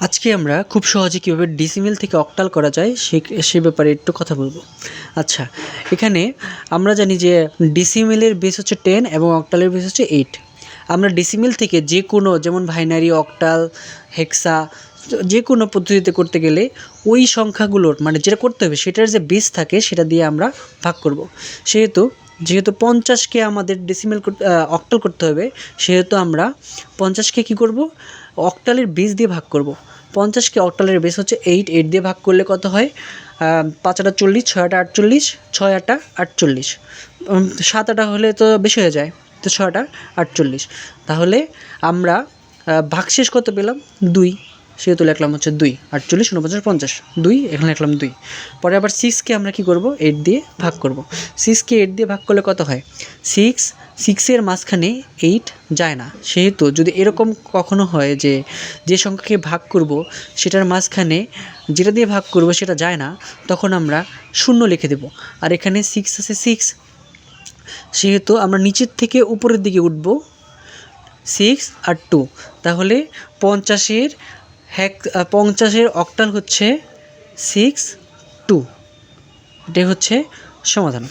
আজকে আমরা খুব সহজে কীভাবে ডিসিমেল থেকে অক্টাল করা যায় সে সে ব্যাপারে একটু কথা বলব। আচ্ছা এখানে আমরা জানি যে ডিসিমেলের বেস হচ্ছে টেন এবং অক্টালের বেস হচ্ছে এইট আমরা ডিসিমেল থেকে যে কোনো, যেমন ভাইনারি অক্টাল হেক্সা যে কোনো পদ্ধতিতে করতে গেলে ওই সংখ্যাগুলোর মানে যেটা করতে হবে, সেটার যে বেস থাকে, সেটা দিয়ে আমরা ভাগ করব। সেহেতু যেহেতু পঞ্চাশকে আমাদের ডেসিমেল অক্টাল করতে হবে, সেহেতু আমরা পঞ্চাশকে কী করব? অক্টালের বেস দিয়ে ভাগ করব। পঞ্চাশকে অক্টালের বেস হচ্ছে এইট এইট দিয়ে ভাগ করলে কত হয়? পাঁচ আটা চল্লিশ, ছয় আটা আটচল্লিশ, ছয় আটা আটচল্লিশ। সাত আটা হলে তো বেশি হয়ে যায়, তো ছয়টা আটচল্লিশ। তাহলে আমরা ভাগশেষ কত পেলাম? দুই। সেহেতু লিখলাম হচ্ছে দুই। আটচল্লিশ উনপঞ্চাশ পঞ্চাশ। দুই, এখানে লিখলাম দুই। পরে আবার সিক্সকে আমরা কি করব? এইট দিয়ে ভাগ করব। সিক্সকে এইট দিয়ে ভাগ করলে কত হয়? সিক্স সিক্সের মাঝখানে এইট যায় না। সেহেতু যদি এরকম কখনো হয় যে যে সংখ্যাকে ভাগ করব, সেটার মাঝখানে যেটা দিয়ে ভাগ করব সেটা যায় না, তখন আমরা শূন্য লিখে দেব। আর এখানে সিক্স আছে সিক্স সেহেতু আমরা নিচের থেকে উপরের দিকে উঠব। সিক্স আর টু তাহলে পঞ্চাশের হ্যাক পঞ্চাশের অক্টাল হচ্ছে সিক্স টু এটাই হচ্ছে সমাধান।